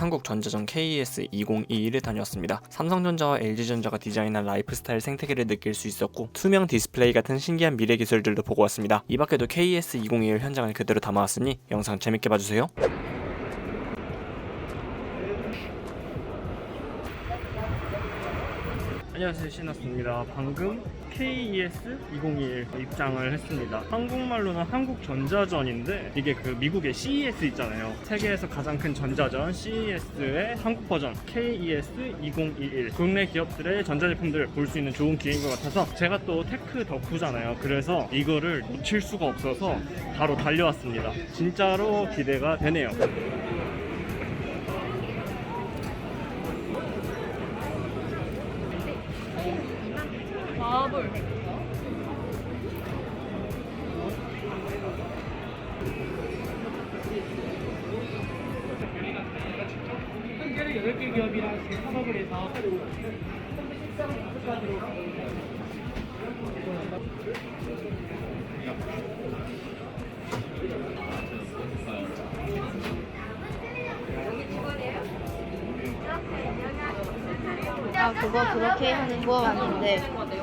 한국전자전 KES 2021을 다녀왔습니다. 삼성전자와 LG전자가 디자인한 라이프스타일 생태계를 느낄 수 있었고 투명 디스플레이 같은 신기한 미래 기술들도 보고 왔습니다. 이 밖에도 KES 2021 현장을 그대로 담아왔으니 영상 재밌게 봐주세요. 안녕하세요 신났습니다. 방금 KES 2021 입장을 했습니다. 한국말로는 한국전자전인데 이게 그 미국의 CES 있잖아요. 세계에서 가장 큰 전자전 CES의 한국 버전 KES 2021 국내 기업들의 전자제품들 볼수 있는 좋은 기회인 것 같아서 제가 또 테크 덕후잖아요. 그래서 이거를 놓칠 수가 없어서 바로 달려왔습니다. 진짜로 기대가 되네요. 마블. 한겨레 8개 기업이랑 지금 협업을 해서 아 그거 그렇게 하는 거 맞는데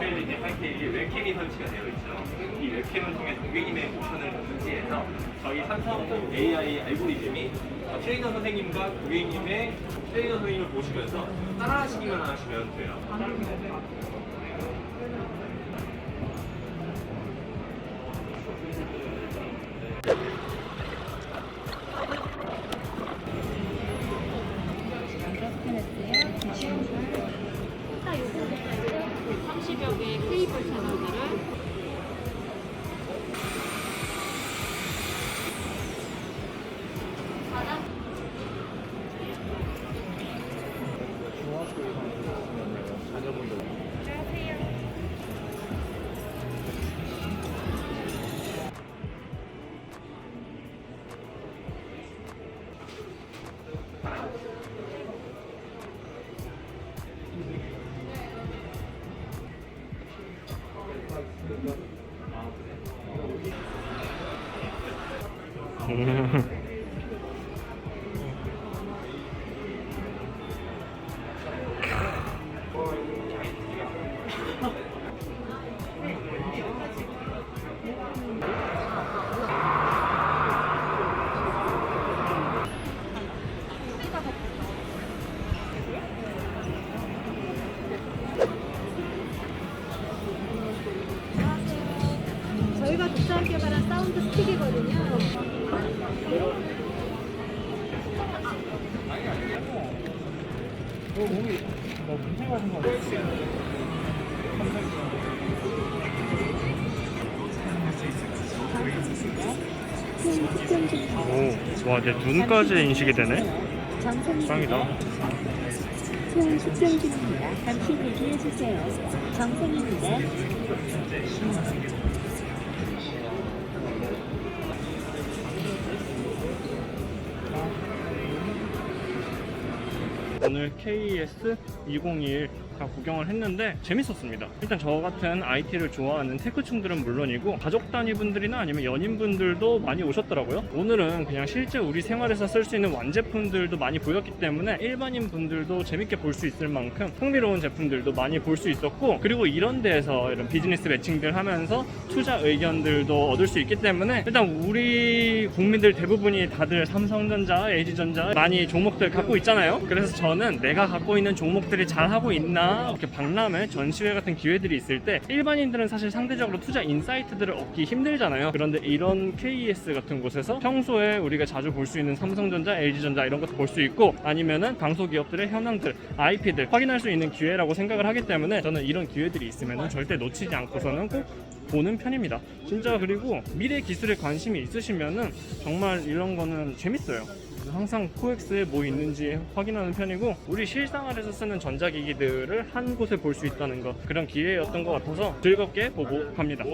네오트레일리티 파이팅이 웹캠이 설치가 되어 있죠. 이 웹캠을 통해 고객님의 모션을 인지해서 저희 삼성 AI 알고리즘이 어, 트레이너 선생님과 고객님의 트레이너 선생님을 보시면서 따라하시기만 하시면 돼요. Yeah. 오, 와, 내 눈까지 인식이 되네. 짱이다. 소원 숙성 중입니다. 잠시 대기해 주세요. 정생입니다. 오늘 KES 2021 다 구경을 했는데 재밌었습니다. 일단 저 같은 IT를 좋아하는 테크충들은 물론이고 가족 단위 분들이나 아니면 연인분들도 많이 오셨더라고요. 오늘은 그냥 실제 우리 생활에서 쓸 수 있는 완제품들도 많이 보였기 때문에 일반인 분들도 재밌게 볼 수 있을 만큼 흥미로운 제품들도 많이 볼 수 있었고 그리고 이런 데에서 이런 비즈니스 매칭들 하면서 투자 의견들도 얻을 수 있기 때문에 일단 우리 국민들 대부분이 다들 삼성전자, LG전자 많이 종목들 갖고 있잖아요. 그래서 저는 내가 갖고 있는 종목들이 잘 하고 있나 이렇게 박람회, 전시회 같은 기회들이 있을 때 일반인들은 사실 상대적으로 투자 인사이트들을 얻기 힘들잖아요. 그런데 이런 KES 같은 곳에서 평소에 우리가 자주 볼 수 있는 삼성전자, LG전자 이런 것도 볼 수 있고 아니면은 강소기업들의 현황들, IP들 확인할 수 있는 기회라고 생각을 하기 때문에 저는 이런 기회들이 있으면 절대 놓치지 않고서는 꼭 보는 편입니다. 진짜 그리고 미래 기술에 관심이 있으시면은 정말 이런 거는 재밌어요. 항상 코엑스에 뭐 있는지 확인하는 편이고 우리 실생활에서 쓰는 전자기기들을 한 곳에 볼 수 있다는 거 그런 기회였던 것 같아서 즐겁게 보고 갑니다.